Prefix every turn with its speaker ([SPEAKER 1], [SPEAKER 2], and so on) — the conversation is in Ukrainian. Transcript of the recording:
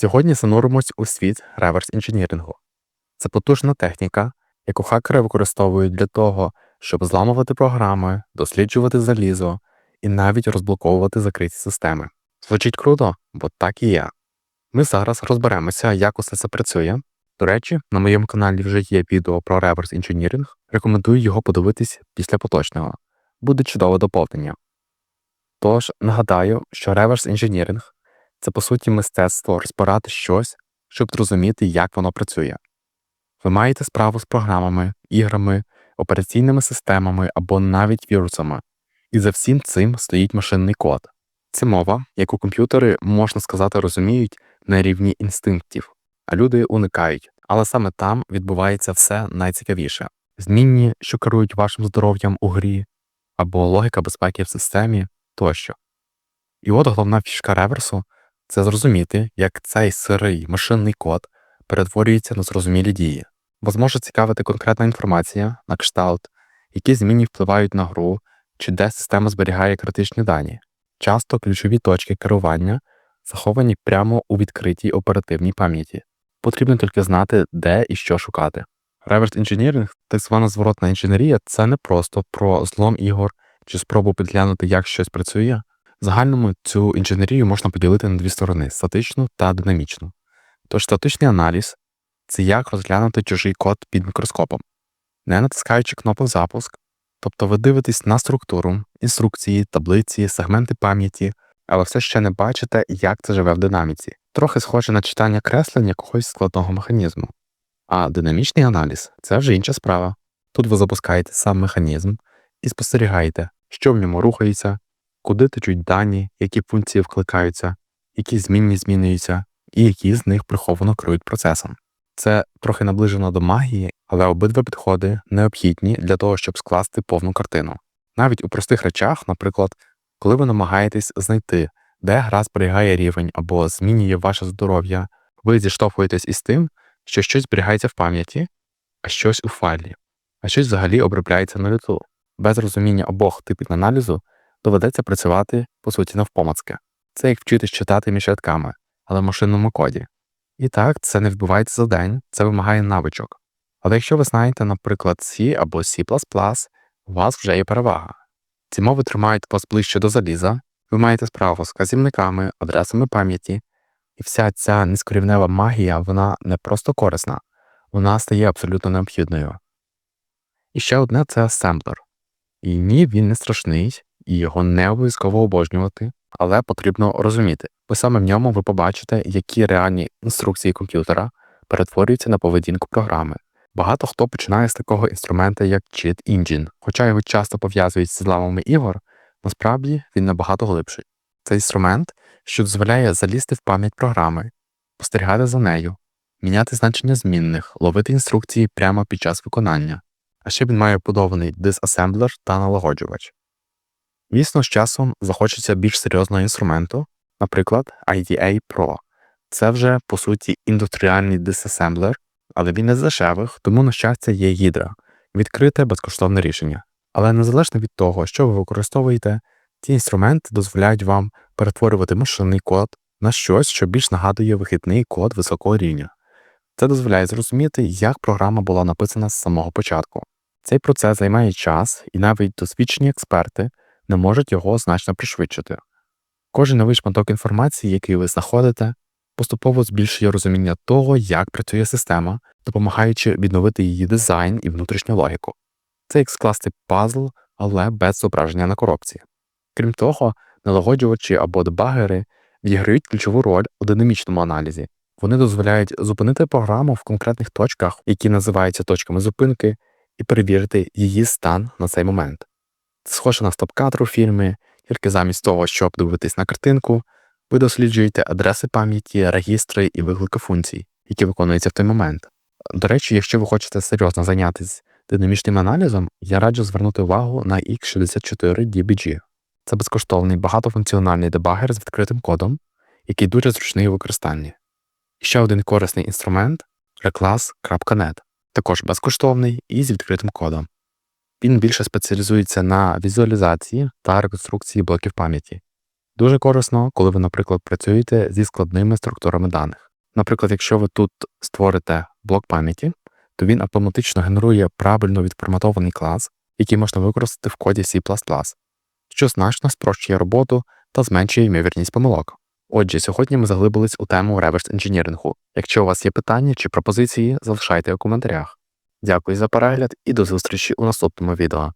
[SPEAKER 1] Сьогодні зануримось у світ реверс інженірингу. Це потужна техніка, яку хакери використовують для того, щоб зламувати програми, досліджувати залізо і навіть розблоковувати закриті системи. Звучить круто, бо так і є. Ми зараз розберемося, як усе це працює. До речі, на моєму каналі вже є відео про реверс інженіринг. Рекомендую його подивитись після поточного. Буде чудове доповнення. Тож нагадаю, що реверс інженіринг це по суті мистецтво розбирати щось, щоб зрозуміти, як воно працює. Ви маєте справу з програмами, іграми, операційними системами або навіть вірусами, і за всім цим стоїть машинний код. Це мова, яку комп'ютери, можна сказати, розуміють на рівні інстинктів, а люди уникають, але саме там відбувається все найцікавіше змінні, що керують вашим здоров'ям у грі, або логіка безпеки в системі тощо. І от головна фішка реверсу це зрозуміти, як цей сирий машинний код перетворюється на зрозумілі дії. Вас може цікавити конкретна інформація на кшталт, які зміни впливають на гру чи де система зберігає критичні дані. Часто ключові точки керування заховані прямо у відкритій оперативній пам'яті. Потрібно тільки знати, де і що шукати. Реверс інженіринг, так звана зворотна інженерія, це не просто про злом ігор чи спробу підглянути, як щось працює. Загальному цю інженерію можна поділити на дві сторони статичну та динамічну. Тож статичний аналіз це як розглянути чужий код під мікроскопом, не натискаючи кнопок запуск, тобто ви дивитесь на структуру, інструкції, таблиці, сегменти пам'яті, але все ще не бачите, як це живе в динаміці, трохи схоже на читання креслень якогось складного механізму. А динамічний аналіз це вже інша справа. Тут ви запускаєте сам механізм і спостерігаєте, що в ньому рухається, куди течуть дані, які функції вкликаються, які змінні змінюються, і які з них приховано керують процесом. Це трохи наближено до магії, але обидва підходи необхідні для того, щоб скласти повну картину. Навіть у простих речах, наприклад, коли ви намагаєтесь знайти, де гра зберігає рівень або змінює ваше здоров'я, ви зіштовхуєтесь із тим, що щось зберігається в пам'яті, а щось у файлі, а щось взагалі обробляється на люту. Без розуміння обох типів аналізу доведеться працювати, по суті, навпомацки. Це як вчитись читати між рядками, але в машинному коді. І так, це не відбувається за день, це вимагає навичок. Але якщо ви знаєте, наприклад, C або C, у вас вже є перевага. Ці мови тримають вас ближче до заліза, ви маєте справу з вказівниками, адресами пам'яті, і вся ця нескорівнева магія, вона не просто корисна, вона стає абсолютно необхідною. І ще одне це асемблер. І ні, він не страшний, і його не обов'язково обожнювати, але потрібно розуміти, бо саме в ньому ви побачите, які реальні інструкції комп'ютера перетворюються на поведінку програми. Багато хто починає з такого інструмента, як Cheat Engine, хоча його часто пов'язують з зламами ігор, насправді він набагато глибший. Це інструмент, що дозволяє залізти в пам'ять програми, спостерігати за нею, міняти значення змінних, ловити інструкції прямо під час виконання, а ще він має вбудований дисасемблер та налагоджувач. Звісно, з часом захочеться більш серйозного інструменту, наприклад, IDA Pro. Це вже, по суті, індустріальний дисасемблер, але він не з дешевих, тому, на щастя, є гідра, відкрите безкоштовне рішення. Але незалежно від того, що ви використовуєте, ці інструменти дозволяють вам перетворювати машинний код на щось, що більш нагадує вихідний код високого рівня. Це дозволяє зрозуміти, як програма була написана з самого початку. Цей процес займає час, і навіть досвідчені експерти не можуть його значно пришвидшити. Кожен новий шматок інформації, який ви знаходите, поступово збільшує розуміння того, як працює система, допомагаючи відновити її дизайн і внутрішню логіку. Це як скласти пазл, але без зображення на коробці. Крім того, налагоджувачі або дебагери відіграють ключову роль у динамічному аналізі. Вони дозволяють зупинити програму в конкретних точках, які називаються точками зупинки, і перевірити її стан на цей момент. Схоже на стоп-кадр у фільмі, тільки замість того, щоб дивитись на картинку, ви досліджуєте адреси пам'яті, регістри і виклики функцій, які виконуються в той момент. До речі, якщо ви хочете серйозно зайнятися динамічним аналізом, я раджу звернути увагу на X64DBG. Це безкоштовний багатофункціональний дебагер з відкритим кодом, який дуже зручний у використанні. І ще один корисний інструмент reclass.net, також безкоштовний і з відкритим кодом. Він більше спеціалізується на візуалізації та реконструкції блоків пам'яті. Дуже корисно, коли ви, наприклад, працюєте зі складними структурами даних. Наприклад, якщо ви тут створите блок пам'яті, то він автоматично генерує правильно відформатований клас, який можна використати в коді C++, що значно спрощує роботу та зменшує ймовірність помилок. Отже, сьогодні ми заглибились у тему реверс інженірінгу. Якщо у вас є питання чи пропозиції, залишайте у коментарях. Дякую за перегляд і до зустрічі у наступному відео.